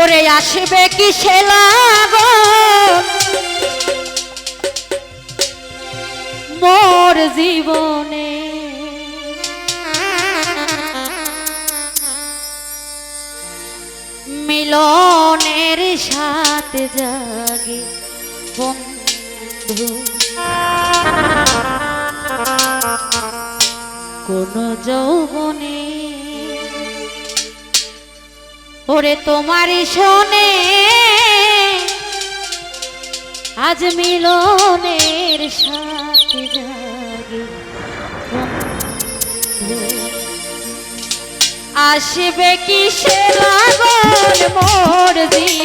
ওরে আসবে কি মোর জীবনে। মিলনের সাথে জাগে বন্ধু। কোন যৌবনে ওরে তোমার শোনে আজ মিলনের সাথে জাগে। আসবে কি সে লাগন মোর জীবনে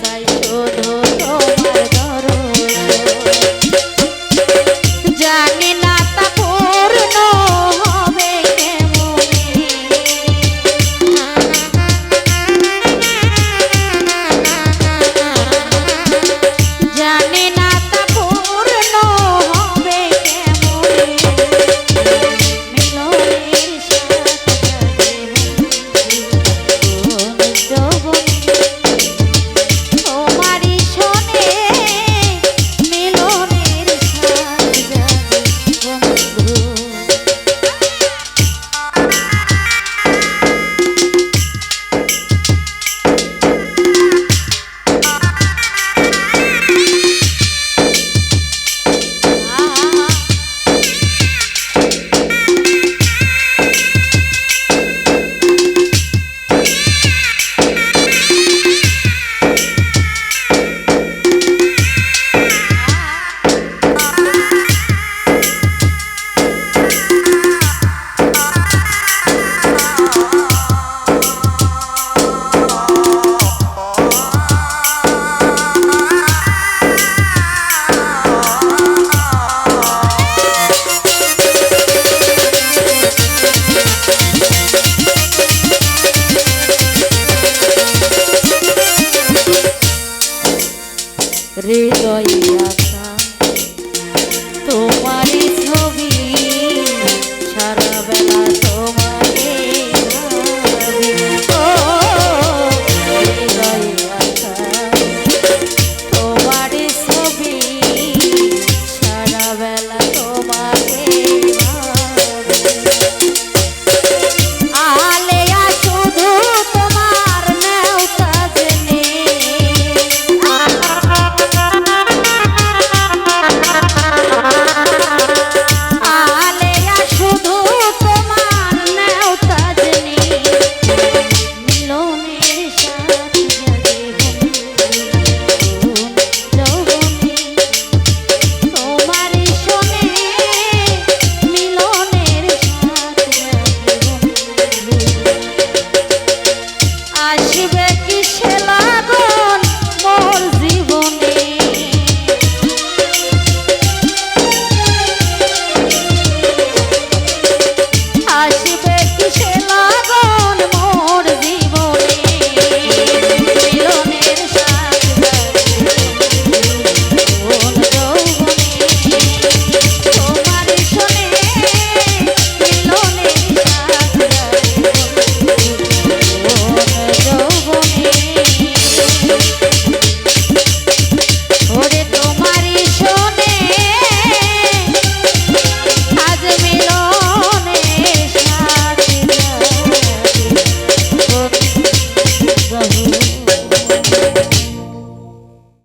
সাইও ধর 所以呀